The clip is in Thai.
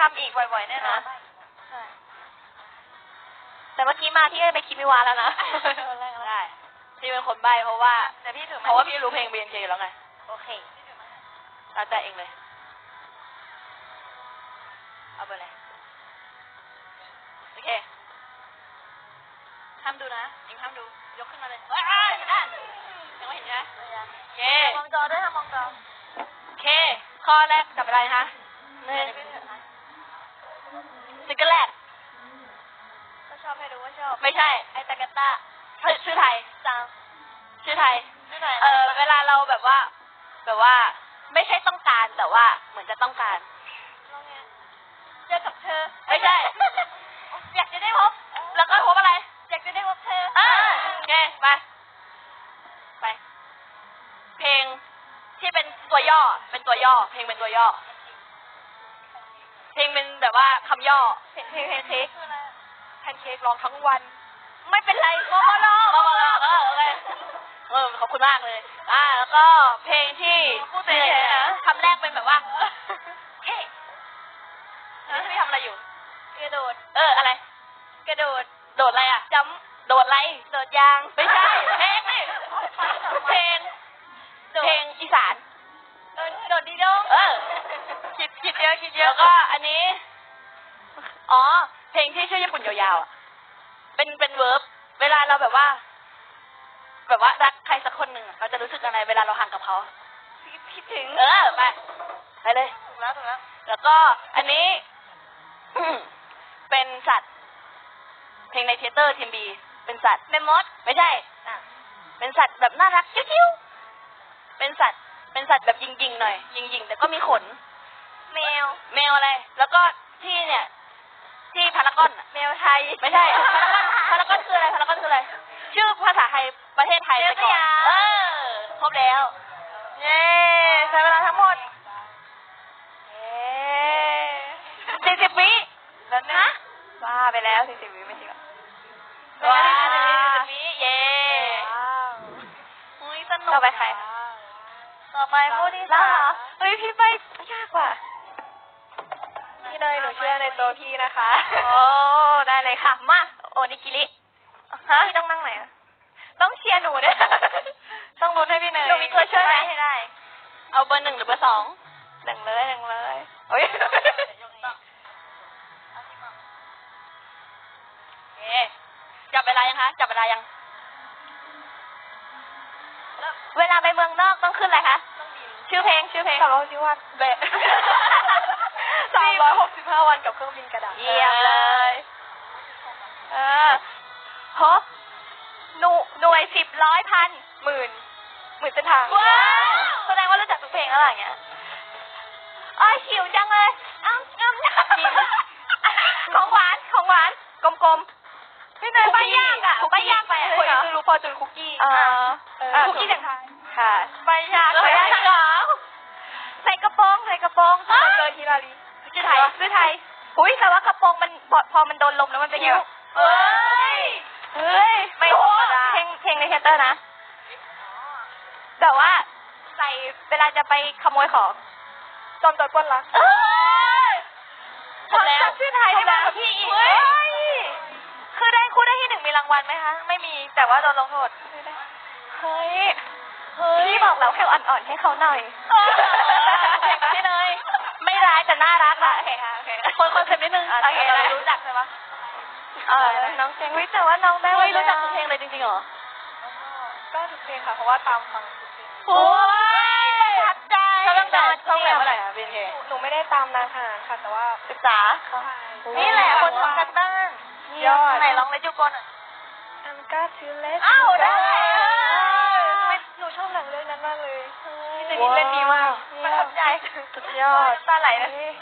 ทำอีกบ่อยๆแน่นอนใช่แต่เมื่อกี้มาพี่เอ้ยไปคิดไม่วาแล้วนะได้พี่เป็นคนใบเพราะว่าแต่พี่ถือเพราะว่าพี่รู้เพลง BNK อยู่แล้วไง โอเคแล้วแต่เองเลย เอาไปเลยโอเคห้ามดูนะเองห้ามดู ยกขึ้นมาเลยเฮ้ยอะอะยังไม่เห็นใช่ไหมโอเคมองจอด้วยค่ะมองจอโอเค ข้อแรกจับอะไรคะหนึ่งซิงเกิลแรกก็ชอบให้รู้ว่าชอบ ไม่ใช่ ไอตากาตาชื่อชื่อไทยจังชื่อไทย ชื่อไหนเออเวลาเราแบบว่า แบบว่า ไม่ใช่ต้องการแต่ว่าเหมือนจะต้องการเจอกับเธอ ไม่ใช่ อยากจะได้พบ แล้วก็พบอะไร อยากจะได้พบเธออ่าโอเคไปไป เพลงที่เป็นตัวย่อ เป็นตัวย่อ เพลงเป็นตัวย่อ เพลงเป็นแบบว่าคำย่อเพลงเพลงเพลงเค้กแพนเค้กร้องทั้งวัน ไม่เป็นไรมโมโลรอรอเออโอเคเออขอบคุณมากเลย อ่า แล้วก็เพลงที่พูดเลยคำแรกเป็นแบบว่าเฮ้นี่พี่ทำอะไรอยู่ กระโดด เอออะไร กระโดด โดดอะไรอะจัมโดดอะไร โดดยาง ไม่ใช่ เพลงนี่เพลง คิดเยอะคิดเยอะแล้วก็อันนี้ อ๋อ เพลงที่ชื่อญี่ปุ่นยาวๆอะเป็นเป็นเวิร์บ เวลาเราแบบว่า แบบว่ารักใครสักคนหนึ่งอะเราจะรู้สึกอะไรเวลาเราห่างกับเขา คิดถึงเออไปไปเลย ถูกแล้วถูกแล้วแล้วก็อันนี้ เป็นสัตว์ เพลงในเทยเตอร์ทีมบีเป็นสัตว์เมมดไม่ใช่ อะเป็นสัตว์แบบน่ารักคิ้วๆเป็นสัตว์ เป็นสัตว์แบบยิงๆหน่อยยิงๆแต่ก็มีขน แมวแมวอะไร แล้วก็ที่เนี่ย ที่พารากอนอะแมวไทย ไม่ใช่พารากอนพารากอนคืออะไรพารากอนคืออะไร ชื่อภาษาไทยประเทศไทยไปก่อนเออครบแล้ว เย้ใช้เวลาทั้งหมดเย้สี่สิบวิแล้วนะว่าไปแล้วสี่สิบวิไม่ใช่เหรอว้าสี่สิบวิวิเย้อุ้ยสนุกต่อไปใคร ต่อไปผู้ที่ล่าสาเหรอมเฮ้ยพี่ไปยากกว่า พี่เนยหนูเชื่อในตัวพี่นะคะโอ้ได้เลยค่ะ มา โอนิกิริฮะพี่ต้องนั่งไหนอะต้องเชียร์หนูด้วยต้องลุ้นให้พี่เนยหนูมีตัวช่วยไหมให้ได้ เอาเบอร์หนึ่งหรือเบอร์สองหนึ่งเลยหนึ่งเลยโอ้ยโอเคจับเวลายังคะ จับเวลายัง เวลาไปเมืองนอกต้องขึ้นอะไรคะ ชื่อเพลงชื่อเพลงสามร้อยสิบวันเบะ สามร้อยหกสิบห้าวันกับเครื่องบินกระดาษเยี่ยมเลยเออฮะหน่วยหน่วยสิบร้อยพันหมื่นหมื่นเส้นทางว้าวแสดงว่ารู้จักทุกเพลงแล้วอะไรเงี้ยอ้อยหิวจังเลยอ้ำอ้ำกินของหวานของหวาน กลมๆพี่เนยคุกใบกี้ย่างอะคุกกี้ใบย่างไปคุกกี้เหรอคือรู้พอจนคุกกี้อ่าเอออ่าคุกกี้เสียงไทยค่ะใบย่างเออใบย่างใบย่างใส่กระโปรงใส่กระโปรงฮะเจอทีลาลี ชื่อไทยชื่อไทยอุ้ยแต่ว่ากระโปรงมันพอพอมันโดนลมแล้วมันเป็นยังไงเอ้ย เฮ้ย ไม่ธรรมดาเพลงเพลงในเทยเตอร์นะ แต่ว่าใส่เวลาจะไปขโมยของจอมโจรปล้นรักเอ้ยครบแล้วจำชื่อไทยได้ไหมครบแล้วพี่อีกเฮ้ยคือได้คู่ได้ที่หนึ่งมีรางวัลไหมคะ ไม่มีแต่ว่าโดนลงโทษ เฮ้ย เฮ้ย พี่บอกแล้วแค่อ่อนๆให้เขาหน่อย เออพี่เนยไม่ ร้ายแต่น่ารักนะโอเคค่ะโอเคคนคอนเซ็ปต์นิดนึงโอเคเราได้รู้จักใช่ปะเออน้องเจงวิแต่ว่าน้องได้เฮ้ยหมดรู้จักลทุกเพลงเลยจริงๆเหรอก็ทุกเพลงค่ะเพราะว่าตามฟังทุกเพลงโอ้ยประทับใจเขาตั้งแต่ช่องไหนเมื่อไหร่อะบีนเคหนูไม่ได้ตามนานขนาดนั้นค่ะแต่ว่าศึกษานี่แหละคนทำกันบ้านยอดไหนลองเลจูโกนอะ I'm got to let อ้า วได้หนูชอบหนังเรื่องนั้นมากเลย พี่เจนนี่เล่นดีมากประทับใจ สุดยอดน้ำตาไหลเลย